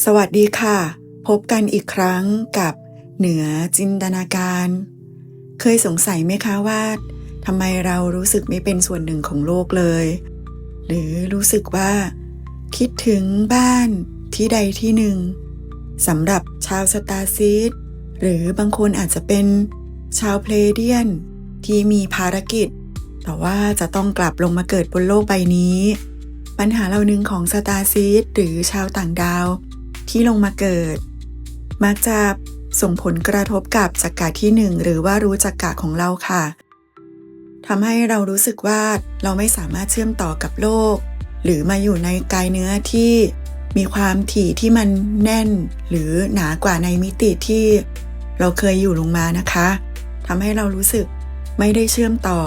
สวัสดีค่ะ พบกันอีกครั้งกับเหนือจินตนาการ เคยสงสัยไหมคะว่าทำไมเรารู้สึกไม่เป็นส่วนหนึ่งของโลกเลย หรือรู้สึกว่า คิดถึงบ้านที่ใดที่หนึ่งสำหรับชาวสตาร์ซีดหรือบางคนอาจจะเป็นชาวเพลเดียน ที่มีภารกิจ แต่ว่าจะต้องกลับลงมาเกิดบนโลกใบนี้ ปัญหาเหล่านึงของสตาร์ซีดหรือชาวต่างดาว ที่ลงมาเกิด มักจะส่งผลกระทบกับจักระที่หนึ่งหรือว่ารู้จักกะของเราค่ะทำให้เรารู้สึกว่าเราไม่สามารถเชื่อมต่อกับโลก หรือมาอยู่ในกายเนื้อที่มีความถี่ที่มันแน่น หรือหนากว่าในมิติที่เราเคยอยู่ลงมานะคะทำให้เรารู้สึกไม่ได้เชื่อมต่อ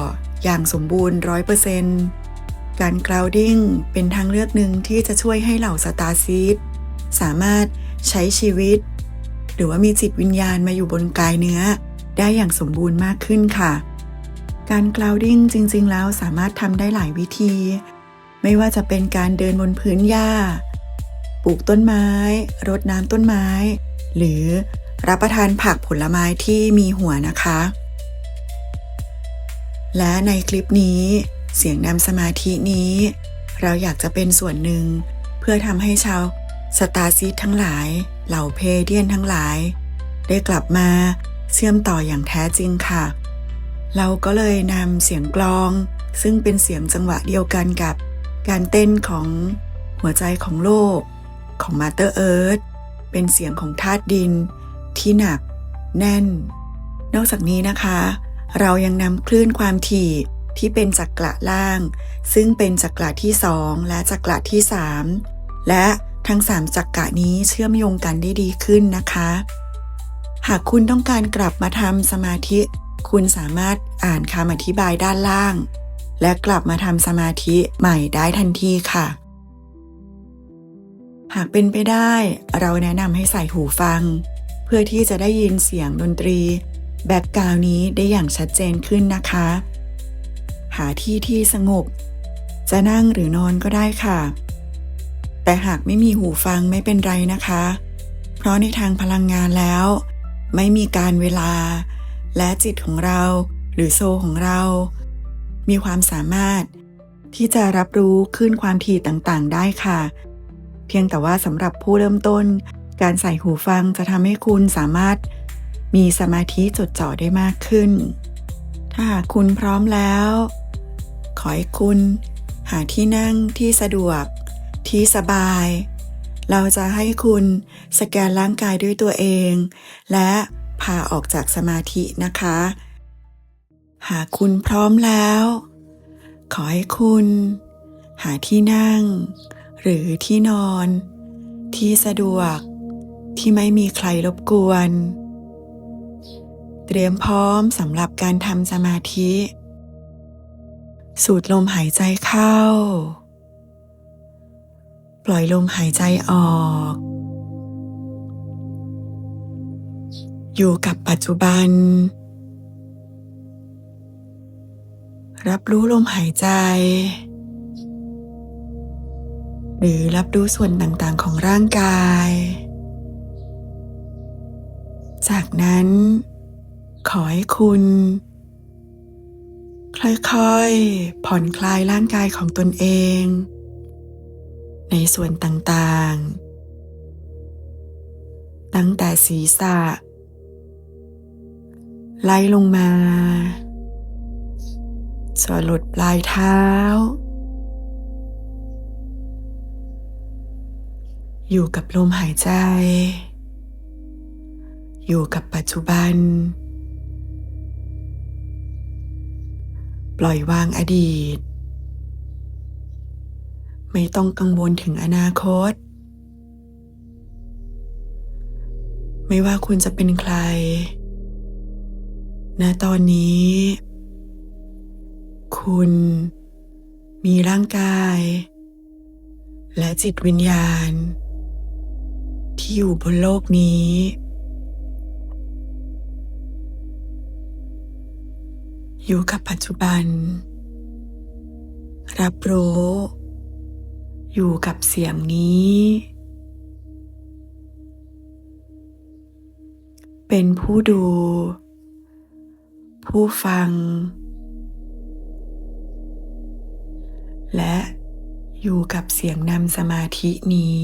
อย่างสมบูรณ์ร้อยเปอร์เซนต์การกราวดิ้งเป็นทางเลือกหนึ่งที่จะช่วยให้เหล่าสตาร์ซีด สามารถใช้ชีวิต หรือว่ามีจิตวิญญาณมาอยู่บนกายเนื้อ ได้อย่างสมบูรณ์มากขึ้นค่ะ การกราวดิ้งจริง ๆ แล้วสามารถทำได้หลายวิธี ไม่ว่าจะเป็นการเดินบนพื้นหญ้า ปลูกต้นไม้ รดน้ำต้นไม้ หรือรับประทานผักผลไม้ที่มีหัวนะคะ และในคลิปนี้เสียงนำสมาธินี้ เราอยากจะเป็นส่วนหนึ่ง เพื่อทำให้ชาว สตาซีดทั้งหลาย เหล่าเพเดียนทั้งหลาย ได้กลับมาเชื่อมต่ออย่างแท้จริงค่ะ เราก็เลยนำเสียงกลอง ซึ่งเป็นเสียงจังหวะเดียวกันกับการเต้นของหัวใจของโลก ของมาเตอร์เอิร์ธเป็นเสียงของธาตุดิน ที่หนัก แน่น นอกจากนี้นะคะ เรายังนำคลื่นความถี่ที่เป็นจักระล่าง ซึ่งเป็นจักระที่สองและจักระที่สามและ ทั้งสามจักระนี้เชื่อมโยงกันได้ดีขึ้นนะคะ หากคุณต้องการกลับมาทำสมาธิ คุณสามารถอ่านคำอธิบายด้านล่าง และกลับมาทำสมาธิใหม่ได้ทันทีค่ะ หากเป็นไปได้ เราแนะนำให้ใส่หูฟัง เพื่อที่จะได้ยินเสียงดนตรี แบ็กาวนี้ได้อย่างชัดเจนขึ้นนะคะ หาที่ที่สงบ จะนั่งหรือนอนก็ได้ค่ะ แต่หากไม่มีหูฟังไม่เป็นไรนะคะ เพราะในทางพลังงานแล้ว ไม่มีการเวลา และจิตของเราหรือโซของเรา มีความสามารถที่จะรับรู้ขึ้นความถี่ต่างๆ ได้ค่ะ เพียงแต่ว่าสำหรับผู้เริ่มต้น การใส่หูฟังจะทำให้คุณสามารถ มีสมาธิจดจ่อได้มากขึ้น ถ้าหากคุณพร้อมแล้ว ขอให้คุณ หาที่นั่งที่สะดวก ที่สบาย เราจะให้คุณสแกนร่างกายด้วยตัวเอง และพาออกจากสมาธินะคะ หากคุณพร้อมแล้ว ขอให้คุณ หาที่นั่ง หรือที่นอน ที่สะดวก ที่ไม่มีใครรบกวน เตรียมพร้อมสำหรับการทำสมาธิ สูดลมหายใจเข้า ปล่อยลมหายใจออก อยู่กับปัจจุบัน รับรู้ลมหายใจ หรือรับรู้ส่วนต่างๆของร่างกาย จากนั้น ขอให้คุณค่อยๆ ผ่อนคลายร่างกายของตนเอง ในส่วนต่างๆ ตั้งแต่ศีรษะ ไล่ลงมาจนหลดปลายเท้า อยู่กับลมหายใจ อยู่กับปัจจุบัน ปล่อยวางอดีต ไม่ต้องกังวลถึงอนาคต ไม่ว่าคุณจะเป็นใคร ณ ตอนนี้ คุณมีร่างกาย และจิตวิญญาณ ที่อยู่บนโลกนี้ อยู่กับปัจจุบัน รับรู้ อยู่กับเสียงนี้ เป็นผู้ดู ผู้ฟัง และอยู่กับเสียงนำสมาธินี้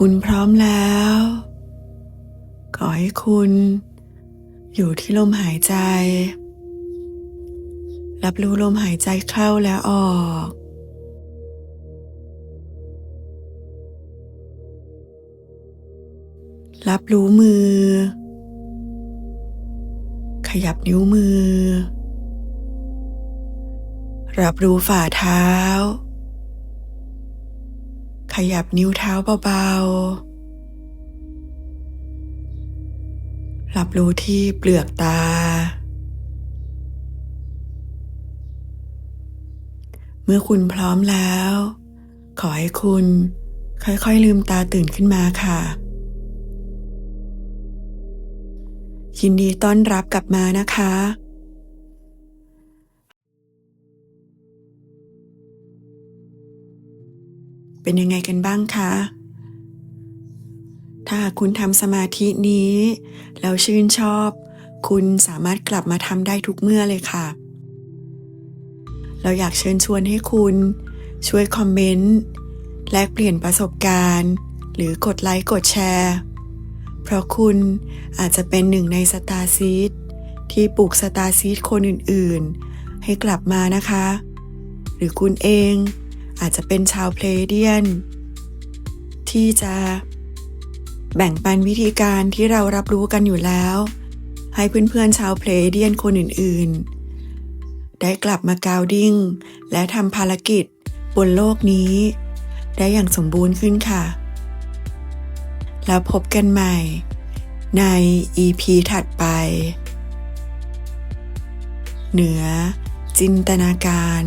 คุณพร้อมแล้ว ขอให้คุณ อยู่ที่ลมหายใจ รับรู้ลมหายใจเข้าและออก รับรู้มือ ขยับนิ้วมือ รับรู้ฝ่าเท้า ขยับนิ้วเท้าเบาๆ รับรู้ที่เปลือกตา เมื่อคุณพร้อมแล้ว ขอให้คุณค่อยๆลืมตาตื่นขึ้นมาค่ะยินดีต้อนรับกลับมานะคะ เป็นยังไงกันบ้างคะ ถ้าคุณทำสมาธินี้ แล้วชื่นชอบ คุณสามารถกลับมาทำได้ทุกเมื่อเลยค่ะ เราอยากเชิญชวนให้คุณช่วยคอมเมนต์ แลกเปลี่ยนประสบการณ์ หรือกดไลค์กดแชร์ เพราะคุณอาจจะเป็นหนึ่งในสตาร์ซีดที่ปลูกสตาร์ซีดคนอื่นๆ ให้กลับมานะคะ หรือคุณเอง อาจจะเป็นชาวเพลเดียน ที่จะแบ่งปันวิธีการที่เรารับรู้กันอยู่แล้ว ให้เพื่อนๆชาวเพลเดียนคนอื่นๆ ได้กลับมากาวดิ้ง และทำภารกิจบนโลกนี้ ได้อย่างสมบูรณ์ขึ้นค่ะ แล้วพบกันใหม่ ใน EP ถัดไป เหนือจินตนาการ